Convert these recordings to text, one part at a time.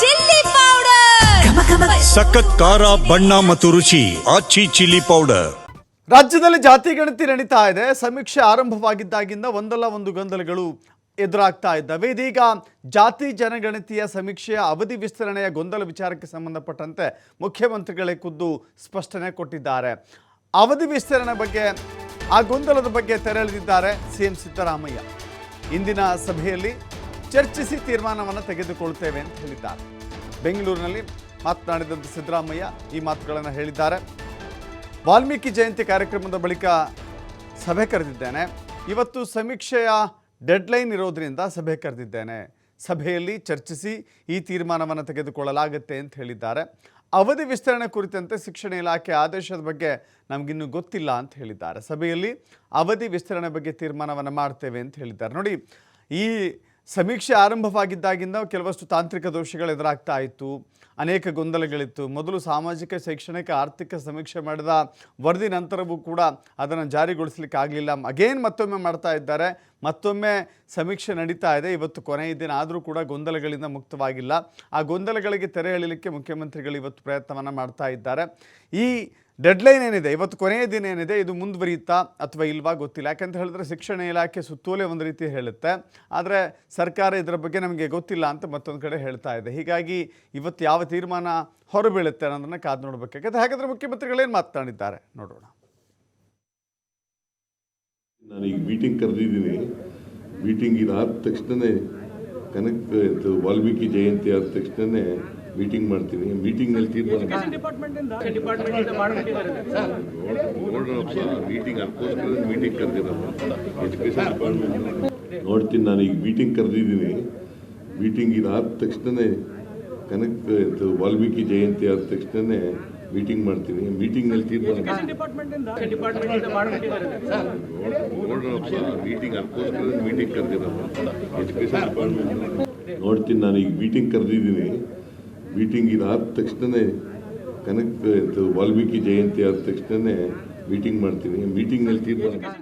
Chilli powder. ಸಖತ್ ಖಾರ ಬಣ್ಣ ಮತ್ತು ರುಚಿ ಆಚಿ ಚಿಲ್ಲಿ ಪೌಡರ್. ರಾಜ್ಯದಲ್ಲಿ ಜಾತಿ ಗಣತಿ ನಡೀತಾ ಇದೆ. ಸಮೀಕ್ಷೆ ಆರಂಭವಾಗಿದ್ದಾಗಿಂದ ಒಂದಲ್ಲ ಒಂದು ಗೊಂದಲಗಳು ಎದುರಾಗ್ತಾ ಇದ್ದಾವೆ. ಇದೀಗ ಜಾತಿ ಜನಗಣತಿಯ ಸಮೀಕ್ಷೆಯ ಅವಧಿ ವಿಸ್ತರಣೆಯ ಗೊಂದಲ ವಿಚಾರಕ್ಕೆ ಸಂಬಂಧಪಟ್ಟಂತೆ ಮುಖ್ಯಮಂತ್ರಿಗಳೇ ಖುದ್ದು ಸ್ಪಷ್ಟನೆ ಕೊಟ್ಟಿದ್ದಾರೆ. ಅವಧಿ ವಿಸ್ತರಣೆ ಬಗ್ಗೆ ಆ ಗೊಂದಲದ ಬಗ್ಗೆ ತೆರೆಳಿದಿದ್ದಾರೆ ಸಿಎಂ ಸಿದ್ದರಾಮಯ್ಯ. ಇಂದಿನ ಸಭೆಯಲ್ಲಿ ಚರ್ಚಿಸಿ ತೀರ್ಮಾನವನ್ನು ತೆಗೆದುಕೊಳ್ತೇವೆ ಅಂತ ಹೇಳಿದ್ದಾರೆ. ಬೆಂಗಳೂರಿನಲ್ಲಿ ಮಾತನಾಡಿದಂಥ ಸಿದ್ದರಾಮಯ್ಯ ಈ ಮಾತುಗಳನ್ನು ಹೇಳಿದ್ದಾರೆ. ವಾಲ್ಮೀಕಿ ಜಯಂತಿ ಕಾರ್ಯಕ್ರಮದ ಬಳಿಕ ಸಭೆ ಕರೆದಿದ್ದೇನೆ. ಇವತ್ತು ಸಮೀಕ್ಷೆಯ ಡೆಡ್ಲೈನ್ ಇರೋದ್ರಿಂದ ಸಭೆ ಕರೆದಿದ್ದೇನೆ. ಸಭೆಯಲ್ಲಿ ಚರ್ಚಿಸಿ ಈ ತೀರ್ಮಾನವನ್ನು ತೆಗೆದುಕೊಳ್ಳಲಾಗುತ್ತೆ ಅಂತ ಹೇಳಿದ್ದಾರೆ. ಅವಧಿ ವಿಸ್ತರಣೆ ಕುರಿತಂತೆ ಶಿಕ್ಷಣ ಇಲಾಖೆ ಆದೇಶದ ಬಗ್ಗೆ ನಮಗಿನ್ನೂ ಗೊತ್ತಿಲ್ಲ ಅಂತ ಹೇಳಿದ್ದಾರೆ. ಸಭೆಯಲ್ಲಿ ಅವಧಿ ವಿಸ್ತರಣೆ ಬಗ್ಗೆ ತೀರ್ಮಾನವನ್ನು ಮಾಡ್ತೇವೆ ಅಂತ ಹೇಳಿದ್ದಾರೆ. ನೋಡಿ, ಈ ಸಮೀಕ್ಷೆ ಆರಂಭವಾಗಿದ್ದಾಗಿಂದ ಕೆಲವಷ್ಟು ತಾಂತ್ರಿಕ ದೋಷಗಳು ಎದುರಾಗ್ತಾ ಇತ್ತು. ಅನೇಕ ಗೊಂದಲಗಳಿತ್ತು. ಮೊದಲು ಸಾಮಾಜಿಕ, ಶೈಕ್ಷಣಿಕ, ಆರ್ಥಿಕ ಸಮೀಕ್ಷೆ ಮಾಡಿದ ವರದಿ ನಂತರವೂ ಕೂಡ ಅದನ್ನು ಜಾರಿಗೊಳಿಸಲಿಕ್ಕೆ ಆಗಲಿಲ್ಲ. ಅಗೇನ್ ಮತ್ತೊಮ್ಮೆ ಮಾಡ್ತಾ ಇದ್ದಾರೆ. ಮತ್ತೊಮ್ಮೆ ಸಮೀಕ್ಷೆ ನಡೀತಾ ಇದೆ. ಇವತ್ತು ಕೊನೆಯ ದಿನ ಆದರೂ ಕೂಡ ಗೊಂದಲಗಳಿಂದ ಮುಕ್ತವಾಗಿಲ್ಲ. ಆ ಗೊಂದಲಗಳಿಗೆ ತೆರೆ ಎಳಿಲಿಕ್ಕೆ ಮುಖ್ಯಮಂತ್ರಿಗಳು ಇವತ್ತು ಪ್ರಯತ್ನವನ್ನು ಮಾಡ್ತಾ ಇದ್ದಾರೆ. ಈ ಡೆಡ್ಲೈನ್ ಏನಿದೆ? ಇವತ್ತು ಕೊನೆಯ ದಿನ ಏನಿದೆ? ಇದು ಮುಂದುವರಿಯುತ್ತಾ ಅಥವಾ ಇಲ್ವಾ ಗೊತ್ತಿಲ್ಲ. ಯಾಕಂತ ಹೇಳಿದ್ರೆ ಶಿಕ್ಷಣ ಇಲಾಖೆ ಸುತ್ತೋಲೆ ಒಂದು ರೀತಿ ಹೇಳುತ್ತೆ. ಆದರೆ ಸರ್ಕಾರ ಇದರ ಬಗ್ಗೆ ನಮಗೆ ಗೊತ್ತಿಲ್ಲ ಅಂತ ಮತ್ತೊಂದು ಕಡೆ ಹೇಳ್ತಾ ಇದೆ. ಹೀಗಾಗಿ ಇವತ್ತು ಯಾವ ತೀರ್ಮಾನ ಹೊರಬೀಳುತ್ತೆ ಅನ್ನೋದನ್ನು ಕಾದು ನೋಡಬೇಕಾಗುತ್ತೆ. ಹಾಗಾದರೆ ಮುಖ್ಯಮಂತ್ರಿಗಳೇನು ಮಾತನಾಡಿದ್ದಾರೆ? ನೋಡೋಣ. ನಾನು ಈಗ ಮೀಟಿಂಗ್ ಕರೆದಿದ್ದೀನಿ. ಮೀಟಿಂಗ್ ಇದಾದ ಕನಕ ಇದು ವಾಲ್ಮೀಕಿ ಜಯಂತಿ ಆದ ತಕ್ಷಣನೇ ಮೀಟಿಂಗ್ ಮಾಡ್ತೀನಿ ಮೀಟಿಂಗ್ನಲ್ಲಿ ತೀರ್ಮಾನ ಮೀಟಿಂಗ್ ಅದಕ್ಕೋಸ್ಕರ ಮೀಟಿಂಗ್ ಕರೆದಿರಲ್ಲ ಎಜುಕೇಷನ್ ಡಿಪಾರ್ಟ್ಮೆಂಟ್ ನೋಡ್ತೀನಿ ನಾನು ಈಗ ಮೀಟಿಂಗ್ ಕರೆದಿದ್ದೀನಿ. ಮೀಟಿಂಗ್ ಇದಾದ ತಕ್ಷಣನೇ ಕನಕ ಇದು ವಾಲ್ಮೀಕಿ ಜಯಂತಿ ಆದ ತಕ್ಷಣನೇ ಮೀಟಿಂಗ್ ಮಾಡ್ತೀನಿ. ಮೀಟಿಂಗ್ನಲ್ಲಿ ತೀರ್ಮಾನ ಮೀಟಿಂಗ್ ಅದಕ್ಕೋಸ್ಕರ ಮೀಟಿಂಗ್ ಕರೆದಿರಲ್ಲ ಎಜುಕೇಷನ್ ಡಿಪಾರ್ಟ್ಮೆಂಟ್ ನೋಡ್ತೀನಿ ನಾನು ಈಗ ಮೀಟಿಂಗ್ ಕರೆದಿದ್ದೀನಿ. ಮೀಟಿಂಗ್ ಇದಾದ ತಕ್ಷಣನೇ ಕನಕ ಇದು ವಾಲ್ಮೀಕಿ ಜಯಂತಿ ಆದ ತಕ್ಷಣನೇ ಮೀಟಿಂಗ್ ಮಾಡ್ತೀನಿ. ಮೀಟಿಂಗ್ನಲ್ಲಿ ತೀರ್ಮಾನ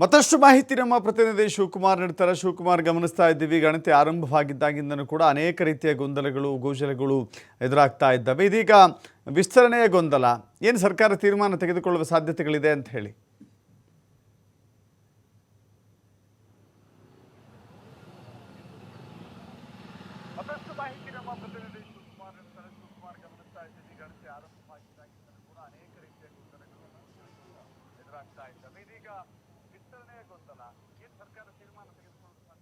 ಮತ್ತಷ್ಟು ಮಾಹಿತಿ ನಮ್ಮ ಪ್ರತಿನಿಧಿ ಶಿವಕುಮಾರ್ ನೀಡ್ತಾರೆ. ಶಿವಕುಮಾರ್ ಗಮನಿಸ್ತಾ ಇದ್ದೀವಿ. ಗಣತಿ ಆರಂಭವಾಗಿದ್ದಾಗಿಂದನೂ ಕೂಡ ಅನೇಕ ರೀತಿಯ ಗೊಂದಲಗಳು ಗೋಜಲಗಳು ಎದುರಾಗ್ತಾ ಇದ್ದಾವೆ. ಇದೀಗ ವಿಸ್ತರಣೆಯ ಗೊಂದಲ. ಏನು ಸರ್ಕಾರ ತೀರ್ಮಾನ ತೆಗೆದುಕೊಳ್ಳುವ ಸಾಧ್ಯತೆಗಳಿದೆ ಅಂತ ಹೇಳಿ. ಮತ್ತಷ್ಟು ಮಾಹಿತಿ ನಮ್ಮ ಪ್ರತಿನಿಧಿ ಶಿವಕುಮಾರ್ ಇರ್ತಾರೆ. ಶಿವಕುಮಾರ್ ಗಮನಿಸ್ತಾ ಇದ್ದೀವಿ ಗಣತಿ ಆರಂಭವಾಗಿದ್ದಾಗಿಂದಲೂ ಕೂಡ ಅನೇಕ ರೀತಿಯ ಗೊಂದಲಗಳನ್ನು ಎದುರಾಗ್ತಾ ಇದ್ದಾವೆ. ಇದೀಗ ವಿಸ್ತರಣೆಯ ಗೊಂದಲ. ಈ ಸರ್ಕಾರ ತೀರ್ಮಾನ ತೆಗೆದುಕೊಳ್ಳುವ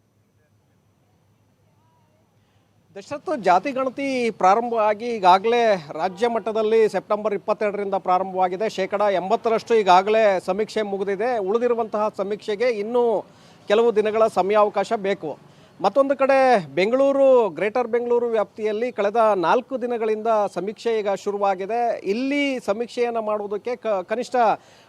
ದಶರಥ ಜಾತಿ ಗಣತಿ ಪ್ರಾರಂಭ ಆಗಿ ಈಗಾಗಲೇ ರಾಜ್ಯ ಮಟ್ಟದಲ್ಲಿ ಸೆಪ್ಟೆಂಬರ್ ಇಪ್ಪತ್ತೆರಡರಿಂದ ಪ್ರಾರಂಭವಾಗಿದೆ. ಶೇಕಡ ಎಂಬತ್ತರಷ್ಟು ಈಗಾಗಲೇ ಸಮೀಕ್ಷೆ ಮುಗಿದಿದೆ. ಉಳಿದಿರುವಂತಹ ಸಮೀಕ್ಷೆಗೆ ಇನ್ನೂ ಕೆಲವು ದಿನಗಳ ಸಮಯಾವಕಾಶ ಬೇಕು. ಮತ್ತೊಂದು ಕಡೆ ಬೆಂಗಳೂರು, ಗ್ರೇಟರ್ ಬೆಂಗಳೂರು ವ್ಯಾಪ್ತಿಯಲ್ಲಿ ಕಳೆದ ನಾಲ್ಕು ದಿನಗಳಿಂದ ಸಮೀಕ್ಷೆ ಈಗ ಶುರುವಾಗಿದೆ. ಇಲ್ಲಿ ಸಮೀಕ್ಷೆಯನ್ನು ಮಾಡುವುದಕ್ಕೆ ಕನಿಷ್ಠ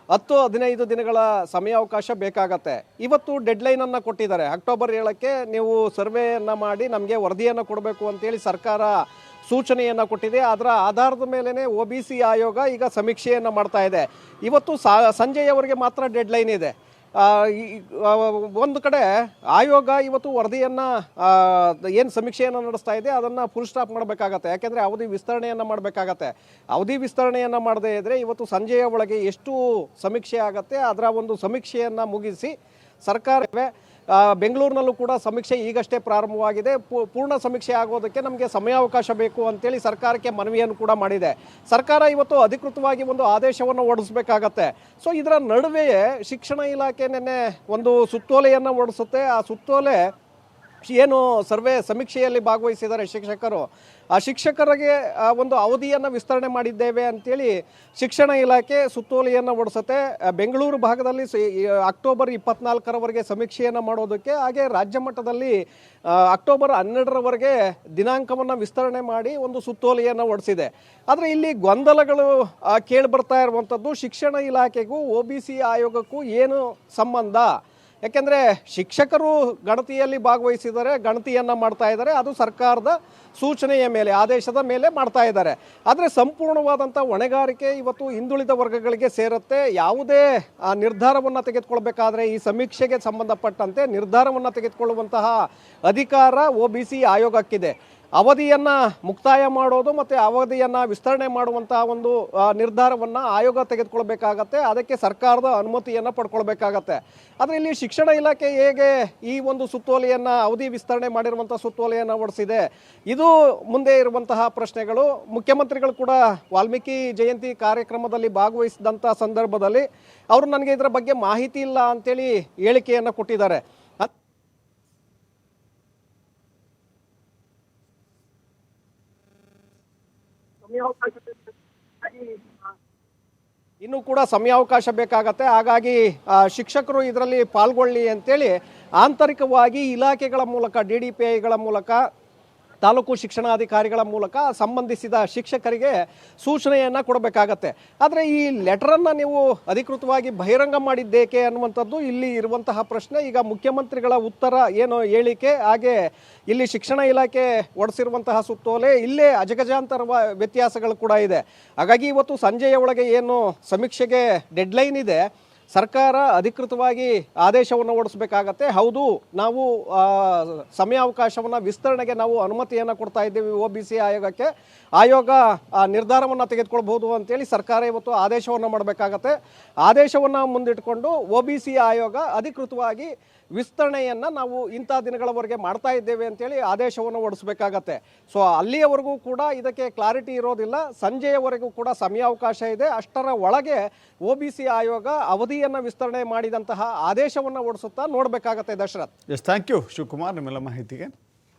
ಹತ್ತು ಹದಿನೈದು ದಿನಗಳ ಸಮಯಾವಕಾಶ ಬೇಕಾಗತ್ತೆ. ಇವತ್ತು ಡೆಡ್ಲೈನನ್ನು ಕೊಟ್ಟಿದ್ದಾರೆ. ಅಕ್ಟೋಬರ್ ಏಳಕ್ಕೆ ನೀವು ಸರ್ವೆಯನ್ನು ಮಾಡಿ ನಮಗೆ ವರದಿಯನ್ನು ಕೊಡಬೇಕು ಅಂತೇಳಿ ಸರ್ಕಾರ ಸೂಚನೆಯನ್ನು ಕೊಟ್ಟಿದೆ. ಅದರ ಆಧಾರದ ಮೇಲೇ ಒ ಬಿ ಸಿ ಆಯೋಗ ಈಗ ಸಮೀಕ್ಷೆಯನ್ನು ಮಾಡ್ತಾ ಇದೆ. ಇವತ್ತು ಸಾ, ಸಂಜೆಯವರೆಗೆ ಮಾತ್ರ ಡೆಡ್ಲೈನ್ ಇದೆ. ಒಂದು ಕಡೆ ಆಯೋಗ ಇವತ್ತು ವರದಿಯನ್ನು ಏನು ಸಮೀಕ್ಷೆಯನ್ನು ನಡೆಸ್ತಾ ಇದೆ, ಅದನ್ನು ಫುಲ್ ಸ್ಟಾಪ್ ಮಾಡಬೇಕಾಗತ್ತೆ. ಯಾಕೆಂದರೆ ಅವಧಿ ವಿಸ್ತರಣೆಯನ್ನು ಮಾಡಬೇಕಾಗತ್ತೆ. ಅವಧಿ ವಿಸ್ತರಣೆಯನ್ನು ಮಾಡದೇ ಇದ್ದರೆ ಇವತ್ತು ಸಂಜೆಯ ಒಳಗೆ ಎಷ್ಟು ಸಮೀಕ್ಷೆ ಆಗತ್ತೆ, ಅದರ ಒಂದು ಸಮೀಕ್ಷೆಯನ್ನು ಮುಗಿಸಿ ಸರ್ಕಾರವೇ ಬೆಂಗಳೂರಿನಲ್ಲೂ ಕೂಡ ಸಮೀಕ್ಷೆ ಈಗಷ್ಟೇ ಪ್ರಾರಂಭವಾಗಿದೆ. ಪೂರ್ಣ ಸಮೀಕ್ಷೆ ಆಗೋದಕ್ಕೆ ನಮಗೆ ಸಮಯಾವಕಾಶ ಬೇಕು ಅಂತೇಳಿ ಸರ್ಕಾರಕ್ಕೆ ಮನವಿಯನ್ನು ಕೂಡ ಮಾಡಿದೆ. ಸರ್ಕಾರ ಇವತ್ತು ಅಧಿಕೃತವಾಗಿ ಒಂದು ಆದೇಶವನ್ನು ಹೊರಡಿಸಬೇಕಾಗತ್ತೆ. ಸೊ, ಇದರ ನಡುವೆಯೇ ಶಿಕ್ಷಣ ಇಲಾಖೆ ನಿನ್ನೆ ಒಂದು ಸುತ್ತೋಲೆಯನ್ನು ಹೊರಡಿಸುತ್ತೆ. ಆ ಸುತ್ತೋಲೆ ಏನು ಸರ್ವೆ ಸಮೀಕ್ಷೆಯಲ್ಲಿ ಭಾಗವಹಿಸಿದ್ದಾರೆ ಶಿಕ್ಷಕರು. ಆ ಶಿಕ್ಷಕರಿಗೆ ಒಂದು ಅವಧಿಯನ್ನು ವಿಸ್ತರಣೆ ಮಾಡಿದ್ದೇವೆ ಅಂತೇಳಿ ಶಿಕ್ಷಣ ಇಲಾಖೆ ಸುತ್ತೋಲೆಯನ್ನು ಹೊಡಿಸುತ್ತೆ ಬೆಂಗಳೂರು ಭಾಗದಲ್ಲಿ ಅಕ್ಟೋಬರ್ ಇಪ್ಪತ್ನಾಲ್ಕರವರೆಗೆ ಸಮೀಕ್ಷೆಯನ್ನು ಮಾಡೋದಕ್ಕೆ, ಹಾಗೆ ರಾಜ್ಯ ಮಟ್ಟದಲ್ಲಿ ಅಕ್ಟೋಬರ್ ಹನ್ನೆರಡರವರೆಗೆ ದಿನಾಂಕವನ್ನು ವಿಸ್ತರಣೆ ಮಾಡಿ ಒಂದು ಸುತ್ತೋಲೆಯನ್ನು ಹೊಡಿಸಿದೆ ಆದರೆ ಇಲ್ಲಿ ಗೊಂದಲಗಳು ಕೇಳಿ ಬರ್ತಾ ಇರುವಂಥದ್ದು ಶಿಕ್ಷಣ ಇಲಾಖೆಗೂ ಒ ಬಿ ಸಿ ಆಯೋಗಕ್ಕೂ ಏನು ಸಂಬಂಧ? ಯಾಕೆಂದರೆ ಶಿಕ್ಷಕರು ಗಣತಿಯಲ್ಲಿ ಭಾಗವಹಿಸಿದರೆ ಗಣತಿಯನ್ನು ಮಾಡ್ತಾ ಇದ್ದಾರೆ, ಅದು ಸರ್ಕಾರದ ಸೂಚನೆಯ ಮೇಲೆ, ಆದೇಶದ ಮೇಲೆ ಮಾಡ್ತಾ ಇದ್ದಾರೆ. ಆದರೆ ಸಂಪೂರ್ಣವಾದಂಥ ಹೊಣೆಗಾರಿಕೆ ಇವತ್ತು ಹಿಂದುಳಿದ ವರ್ಗಗಳಿಗೆ ಸೇರುತ್ತೆ. ಯಾವುದೇ, ಆ, ನಿರ್ಧಾರವನ್ನು ತೆಗೆದುಕೊಳ್ಬೇಕಾದ್ರೆ ಈ ಸಮೀಕ್ಷೆಗೆ ಸಂಬಂಧಪಟ್ಟಂತೆ ನಿರ್ಧಾರವನ್ನು ತೆಗೆದುಕೊಳ್ಳುವಂತಹ ಅಧಿಕಾರ ಒ ಬಿ ಸಿ ಆಯೋಗಕ್ಕಿದೆ. ಅವಧಿಯನ್ನು ಮುಕ್ತಾಯ ಮಾಡೋದು ಮತ್ತು ಅವಧಿಯನ್ನು ವಿಸ್ತರಣೆ ಮಾಡುವಂತಹ ಒಂದು ನಿರ್ಧಾರವನ್ನು ಆಯೋಗ ತೆಗೆದುಕೊಳ್ಬೇಕಾಗತ್ತೆ. ಅದಕ್ಕೆ ಸರ್ಕಾರದ ಅನುಮತಿಯನ್ನು ಪಡ್ಕೊಳ್ಬೇಕಾಗತ್ತೆ. ಆದರೆ ಇಲ್ಲಿ ಶಿಕ್ಷಣ ಇಲಾಖೆ ಹೇಗೆ ಈ ಒಂದು ಸುತ್ತೋಲೆಯನ್ನು, ಅವಧಿ ವಿಸ್ತರಣೆ ಮಾಡಿರುವಂಥ ಸುತ್ತೋಲೆಯನ್ನು ಹೊರಡಿಸಿದೆ ಇದು ಮುಂದೆ ಇರುವಂತಹ ಪ್ರಶ್ನೆಗಳು. ಮುಖ್ಯಮಂತ್ರಿಗಳು ಕೂಡ ವಾಲ್ಮೀಕಿ ಜಯಂತಿ ಕಾರ್ಯಕ್ರಮದಲ್ಲಿ ಭಾಗವಹಿಸಿದಂಥ ಸಂದರ್ಭದಲ್ಲಿ ಅವರು ನನಗೆ ಇದರ ಬಗ್ಗೆ ಮಾಹಿತಿ ಇಲ್ಲ ಅಂತೇಳಿ ಹೇಳಿಕೆಯನ್ನು ಕೊಟ್ಟಿದ್ದಾರೆ ಅದ್- ಇನ್ನೂ ಕೂಡ ಸಮಯಾವಕಾಶ ಬೇಕಾಗತ್ತೆ. ಹಾಗಾಗಿ ಶಿಕ್ಷಕರು ಇದರಲ್ಲಿ ಪಾಲ್ಗೊಳ್ಳಿ ಅಂತೇಳಿ ಆಂತರಿಕವಾಗಿ ಇಲಾಖೆಗಳ ಮೂಲಕ ಡಿ ಡಿ ಐಗಳ ಮೂಲಕ ತಾಲೂಕು ಶಿಕ್ಷಣಾಧಿಕಾರಿಗಳ ಮೂಲಕ ಸಂಬಂಧಿಸಿದ ಶಿಕ್ಷಕರಿಗೆ ಸೂಚನೆಯನ್ನು ಕೊಡಬೇಕಾಗತ್ತೆ. ಆದರೆ ಈ ಲೆಟರನ್ನು ನೀವು ಅಧಿಕೃತವಾಗಿ ಬಹಿರಂಗ ಮಾಡಿದ್ದೇಕೆ ಅನ್ನುವಂಥದ್ದು ಇಲ್ಲಿ ಇರುವಂತಹ ಪ್ರಶ್ನೆ. ಈಗ ಮುಖ್ಯಮಂತ್ರಿಗಳ ಉತ್ತರ ಏನು ಹೇಳಿಕೆ, ಹಾಗೆ ಇಲ್ಲಿ ಶಿಕ್ಷಣ ಇಲಾಖೆ ಹೊಡೆಸಿರುವಂತಹ ಸುತ್ತೋಲೆ ಇಲ್ಲೇ ಅಜಗಜಾಂತರ ವ್ಯತ್ಯಾಸಗಳು ಕೂಡ ಇದೆ. ಹಾಗಾಗಿ ಇವತ್ತು ಸಂಜೆಯ ಒಳಗೆ ಏನು ಸಮೀಕ್ಷೆಗೆ ಡೆಡ್ಲೈನ್ ಇದೆ ಸರ್ಕಾರ ಅಧಿಕೃತವಾಗಿ ಆದೇಶವನ್ನು ಹೊರಡಿಸಬೇಕಾಗತ್ತೆ. ಹೌದು, ನಾವು ಸಮಯಾವಕಾಶವನ್ನು ವಿಸ್ತರಣೆಗೆ ನಾವು ಅನುಮತಿಯನ್ನು ಕೊಡ್ತಾ ಇದ್ದೀವಿ ಒ ಬಿ ಸಿ ಆಯೋಗಕ್ಕೆ. ಆಯೋಗ ನಿರ್ಧಾರವನ್ನು ತೆಗೆದುಕೊಳ್ಬಹುದು ಅಂತೇಳಿ ಸರ್ಕಾರ ಇವತ್ತು ಆದೇಶವನ್ನು ಮಾಡಬೇಕಾಗತ್ತೆ. ಆದೇಶವನ್ನು ಮುಂದಿಟ್ಕೊಂಡು ಒ ಬಿ ಸಿ ಆಯೋಗ ಅಧಿಕೃತವಾಗಿ ವಿಸ್ತರಣೆಯನ್ನು ನಾವು ಇಂಥ ದಿನಗಳವರೆಗೆ ಮಾಡ್ತಾ ಇದ್ದೇವೆ ಅಂತೇಳಿ ಆದೇಶವನ್ನು ಹೊರಡಿಸಬೇಕಾಗತ್ತೆ. ಸೊ, ಅಲ್ಲಿಯವರೆಗೂ ಕೂಡ ಇದಕ್ಕೆ ಕ್ಲಾರಿಟಿ ಇರೋದಿಲ್ಲ. ಸಂಜೆಯವರೆಗೂ ಕೂಡ ಸಮಯಾವಕಾಶ ಇದೆ. ಅಷ್ಟರ ಒಳಗೆ ಒ ಆಯೋಗ ಅವಧಿಯನ್ನು ವಿಸ್ತರಣೆ ಮಾಡಿದಂತಹ ಆದೇಶವನ್ನು ಓಡಿಸುತ್ತಾ ನೋಡಬೇಕಾಗತ್ತೆ Dasharath. Yes thank you Shivakumar ನಿಮ್ಮೆಲ್ಲ ಮಾಹಿತಿಗೆ.